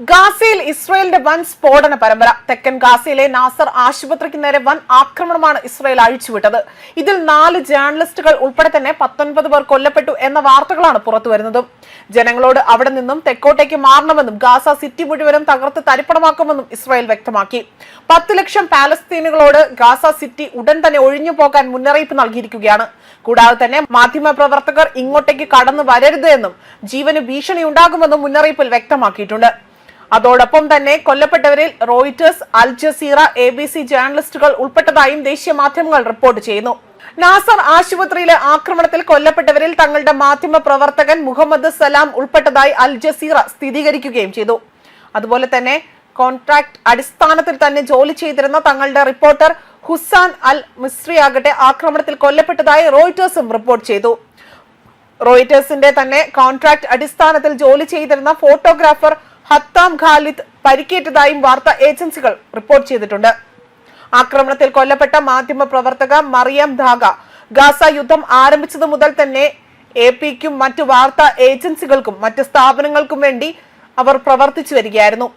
ഗാസയിൽ ഇസ്രയേലിന്റെ വൻ സ്ഫോടന പരമ്പര. തെക്കൻ ഗാസയിലെ നാസർ ആശുപത്രിക്ക് നേരെ വൻ ആക്രമണമാണ് ഇസ്രയേൽ അഴിച്ചുവിട്ടത്. ഇതിൽ നാല് ജേർണലിസ്റ്റുകൾ ഉൾപ്പെടെ തന്നെ പത്തൊൻപത് പേർ കൊല്ലപ്പെട്ടു എന്ന വാർത്തകളാണ് പുറത്തുവരുന്നത് ജനങ്ങളോട് അവിടെ നിന്നും തെക്കോട്ടേക്ക് മാറണമെന്നും ഗാസ സിറ്റി മുഴുവനും തകർത്ത് തരിപ്പണമാക്കുമെന്നും ഇസ്രായേൽ വ്യക്തമാക്കി. പത്ത് ലക്ഷം പാലസ്തീനുകളോട് ഗാസ സിറ്റി ഉടൻ തന്നെ ഒഴിഞ്ഞു പോകാൻ മുന്നറിയിപ്പ് നൽകിയിരിക്കുകയാണ്. കൂടാതെ തന്നെ മാധ്യമ പ്രവർത്തകർ ഇങ്ങോട്ടേക്ക് കടന്നു വരരുത് എന്നും ജീവന് ഭീഷണി ഉണ്ടാകുമെന്നും മുന്നറിയിപ്പിൽ വ്യക്തമാക്കിയിട്ടുണ്ട്. അതോടൊപ്പം തന്നെ കൊല്ലപ്പെട്ടവരിൽ Reuters Al Jazeera A B C ജേർണലിസ്റ്റുകൾ ഉൾപ്പെട്ടതായും ദേശീയ മാധ്യമങ്ങൾ റിപ്പോർട്ട് ചെയ്യുന്നു. നാസർ ആശുപത്രിയിലെ ആക്രമണത്തിൽ കൊല്ലപ്പെട്ടവരിൽ തങ്ങളുടെ മാധ്യമ പ്രവർത്തകൻ മുഹമ്മദ് സലാം ഉൾപ്പെട്ടതായി അൽ ജസീറ സ്ഥിരീകരിക്കുകയും ചെയ്തു. അതുപോലെ തന്നെ കോൺട്രാക്ട് അടിസ്ഥാനത്തിൽ തന്നെ ജോലി ചെയ്തിരുന്ന തങ്ങളുടെ റിപ്പോർട്ടർ ഹുസാൻ അൽ മിസ്രി ആക്രമണത്തിൽ കൊല്ലപ്പെട്ടതായി റോയിറ്റേഴ്സും റിപ്പോർട്ട് ചെയ്തു. റോയിറ്റേഴ്സിന്റെ തന്നെ കോൺട്രാക്ട് അടിസ്ഥാനത്തിൽ ജോലി ചെയ്തിരുന്ന ഫോട്ടോഗ്രാഫർ ഹത്താം ഖാലിദ് പരിക്കേറ്റതായും വാർത്താ ഏജൻസികൾ റിപ്പോർട്ട് ചെയ്തിട്ടുണ്ട്. ആക്രമണത്തിൽ കൊല്ലപ്പെട്ട മാധ്യമ പ്രവർത്തക മറിയം ധാഗ ഗാസ യുദ്ധം ആരംഭിച്ചത് മുതൽ തന്നെ എ പിക്കും മറ്റു വാർത്താ ഏജൻസികൾക്കും മറ്റ് സ്ഥാപനങ്ങൾക്കും വേണ്ടി അവർ പ്രവർത്തിച്ചു വരികയായിരുന്നു.